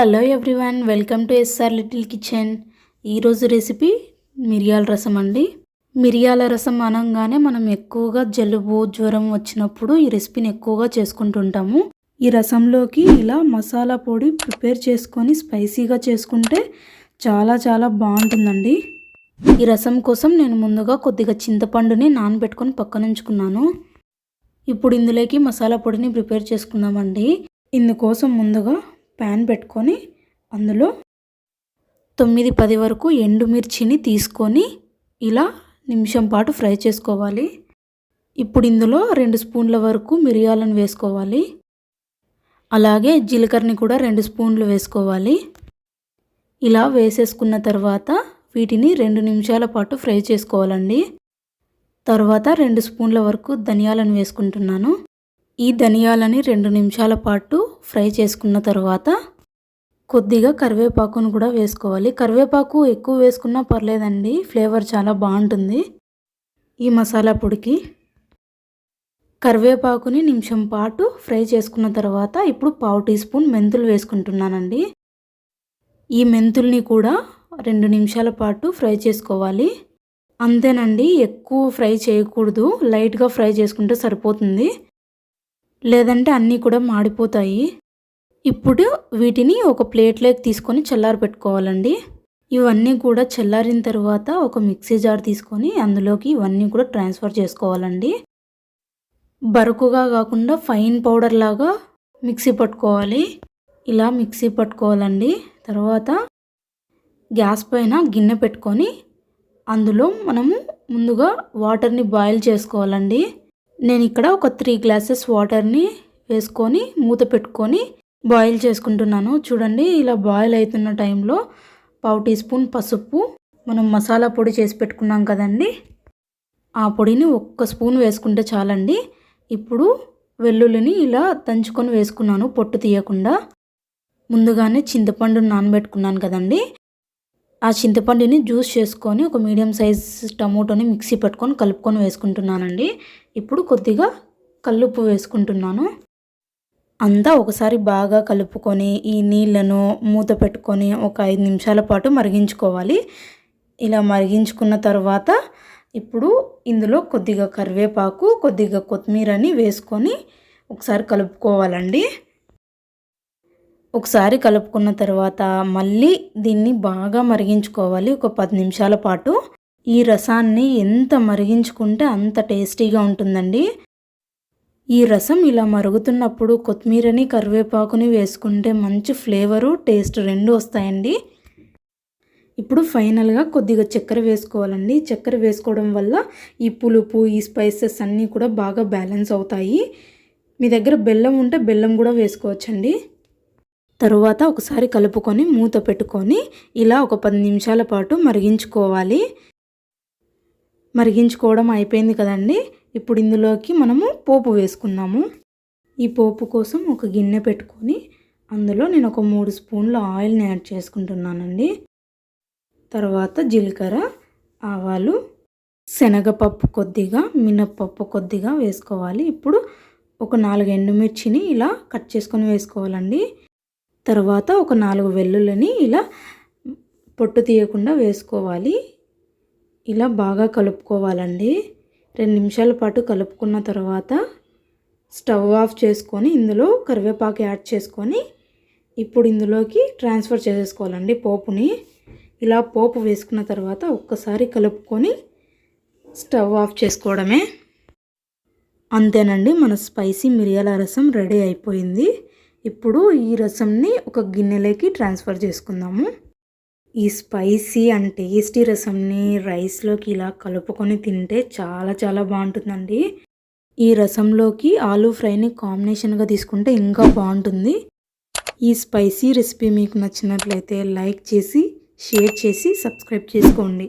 Hello everyone welcome to SR little kitchen ఈరోజు recipe మిరియాల రసం అండి. మిరియాల రసం అనగానే మనం ఎక్కువగా జలుబు జ్వరం వచ్చినప్పుడు ఈ రెసిపీని ఎక్కువగా చేసుకుంటుంటాము. ఈ రసంలోకి ఇలా మసాలా పొడి ప్రిపేర్ చేసుకొని స్పైసీగా చేసుకుంటే చాలా చాలా బాగుంటుందండి. ఈ రసం కోసం నేను ముందుగా కొద్దిగా చింతపండుని నానబెట్టుకొని పక్కన ఉంచుకున్నాను. ఇప్పుడు ఇందులోకి మసాలా పొడిని ప్రిపేర్ చేసుకుందామండి. ఇందుకోసం ముందుగా ప్యాన్ పెట్టుకొని అందులో తొమ్మిది పది వరకు ఎండుమిర్చిని తీసుకొని ఇలా నిమిషం పాటు ఫ్రై చేసుకోవాలి. ఇప్పుడు ఇందులో రెండు స్పూన్ల వరకు మిరియాలను వేసుకోవాలి. అలాగే జీలకర్రని కూడా రెండు స్పూన్లు వేసుకోవాలి. ఇలా వేసేసుకున్న తర్వాత వీటిని రెండు నిమిషాల పాటు ఫ్రై చేసుకోవాలండి. తర్వాత రెండు స్పూన్ల వరకు ధనియాలను వేసుకుంటున్నాను. ఈ ధనియాలని రెండు నిమిషాల పాటు ఫ్రై చేసుకున్న తర్వాత కొద్దిగా కరివేపాకును కూడా వేసుకోవాలి. కరివేపాకు ఎక్కువ వేసుకున్నా పర్లేదండి ఫ్లేవర్ చాలా బాగుంటుంది ఈ మసాలా పొడికి. కరివేపాకుని నిమిషం పాటు ఫ్రై చేసుకున్న తర్వాత ఇప్పుడు పావు టీ స్పూన్ మెంతులు వేసుకుంటున్నానండి. ఈ మెంతుల్ని కూడా రెండు నిమిషాల పాటు ఫ్రై చేసుకోవాలి. అంతేనండి ఎక్కువ ఫ్రై చేయకూడదు లైట్గా ఫ్రై చేసుకుంటే సరిపోతుంది. లేదంటే అన్నీ కూడా మాడిపోతాయి. ఇప్పుడు వీటిని ఒక ప్లేట్లోకి తీసుకొని చల్లారి పెట్టుకోవాలండి. ఇవన్నీ కూడా చల్లారిన తర్వాత ఒక మిక్సీ జార్ తీసుకొని అందులోకి ఇవన్నీ కూడా ట్రాన్స్ఫర్ చేసుకోవాలండి. బరుకుగా కాకుండా ఫైన్ పౌడర్ లాగా మిక్సీ పట్టుకోవాలి. ఇలా మిక్సీ పట్టుకోవాలండి. తర్వాత గ్యాస్ పైన గిన్నె పెట్టుకొని అందులో మనము ముందుగా వాటర్ని బాయిల్ చేసుకోవాలండి. నేను ఇక్కడ ఒక త్రీ గ్లాసెస్ వాటర్ని వేసుకొని మూత పెట్టుకొని బాయిల్ చేసుకుంటున్నాను. చూడండి ఇలా బాయిల్ అవుతున్న టైంలో పావు టీ స్పూన్ పసుపు మనం మసాలా పొడి చేసి పెట్టుకున్నాం కదండి. ఆ పొడిని ఒక్క స్పూన్ వేసుకుంటే చాలండి. ఇప్పుడు వెల్లుల్లిని ఇలా దంచుకొని వేసుకున్నాను పొట్టు తీయకుండా. ముందుగానే చింతపండు నానబెట్టుకున్నాను కదండి. ఆ చింతపండుని జ్యూస్ చేసుకొని ఒక మీడియం సైజ్ టమోటోని మిక్సీ పట్టుకొని కలుపుకొని వేసుకుంటున్నానండి. ఇప్పుడు కొద్దిగా కల్లుప్పు వేసుకుంటున్నాను. అంతా ఒకసారి బాగా కలుపుకొని ఈ నీళ్ళను మూత పెట్టుకొని ఒక ఐదు నిమిషాల పాటు మరిగించుకోవాలి. ఇలా మరిగించుకున్న తర్వాత ఇప్పుడు ఇందులో కొద్దిగా కరివేపాకు కొద్దిగా కొత్తిమీరని వేసుకొని ఒకసారి కలుపుకోవాలండి. ఒకసారి కలుపుకున్న తర్వాత మళ్ళీ దీన్ని బాగా మరిగించుకోవాలి. ఒక పది నిమిషాల పాటు. ఈ రసాన్ని ఎంత మరిగించుకుంటే అంత టేస్టీగా ఉంటుందండి. ఈ రసం ఇలా మరుగుతున్నప్పుడు కొత్తిమీరని కరివేపాకుని వేసుకుంటే మంచి ఫ్లేవరు టేస్ట్ రెండు వస్తాయండి. ఇప్పుడు ఫైనల్గా కొద్దిగా చక్కెర వేసుకోవాలండి. చక్కెర వేసుకోవడం వల్ల ఈ పులుపు ఈ స్పైసెస్ అన్నీ కూడా బాగా బ్యాలెన్స్ అవుతాయి. మీ దగ్గర బెల్లం ఉంటే బెల్లం కూడా వేసుకోవచ్చండి. తరువాత ఒకసారి కలుపుకొని మూత పెట్టుకొని ఇలా ఒక పది నిమిషాల పాటు మరిగించుకోవాలి. మరిగించుకోవడం అయిపోయింది కదండి. ఇప్పుడు ఇందులోకి మనము పోపు వేసుకుందాము. ఈ పోపు కోసం ఒక గిన్నె పెట్టుకొని అందులో నేను ఒక మూడు స్పూన్ల ఆయిల్ని యాడ్ చేసుకుంటున్నానండి. తర్వాత జీలకర్ర ఆవాలు శనగపప్పు కొద్దిగా మినప్పప్పు కొద్దిగా వేసుకోవాలి. ఇప్పుడు ఒక నాలుగు ఎండుమిర్చిని ఇలా కట్ చేసుకొని వేసుకోవాలండి. తర్వాత ఒక నాలుగు వెల్లుల్లిని ఇలా పొట్టు తీయకుండా వేసుకోవాలి. ఇలా బాగా కలుపుకోవాలండి. రెండు నిమిషాల పాటు కలుపుకున్న తర్వాత స్టవ్ ఆఫ్ చేసుకొని ఇందులో కరివేపాకు యాడ్ చేసుకొని ఇప్పుడు ఇందులోకి ట్రాన్స్ఫర్ చేసేసుకోవాలండి పోపుని. ఇలా పోపు వేసుకున్న తర్వాత ఒక్కసారి కలుపుకొని స్టవ్ ఆఫ్ చేసుకోవడమే. అంతేనండి మన స్పైసీ మిరియాల రసం రెడీ అయిపోయింది. ఇప్పుడు ఈ రసంని ఒక గిన్నెలోకి ట్రాన్స్ఫర్ చేసుకుందాము. ఈ స్పైసీ అండ్ టేస్టీ రసంని రైస్లోకి ఇలా కలుపుకొని తింటే చాలా చాలా బాగుంటుందండి. ఈ రసంలోకి ఆలూ ఫ్రైని కాంబినేషన్గా తీసుకుంటే ఇంకా బాగుంటుంది. ఈ స్పైసీ రెసిపీ మీకు నచ్చినట్లయితే లైక్ చేసి షేర్ చేసి సబ్స్క్రైబ్ చేసుకోండి.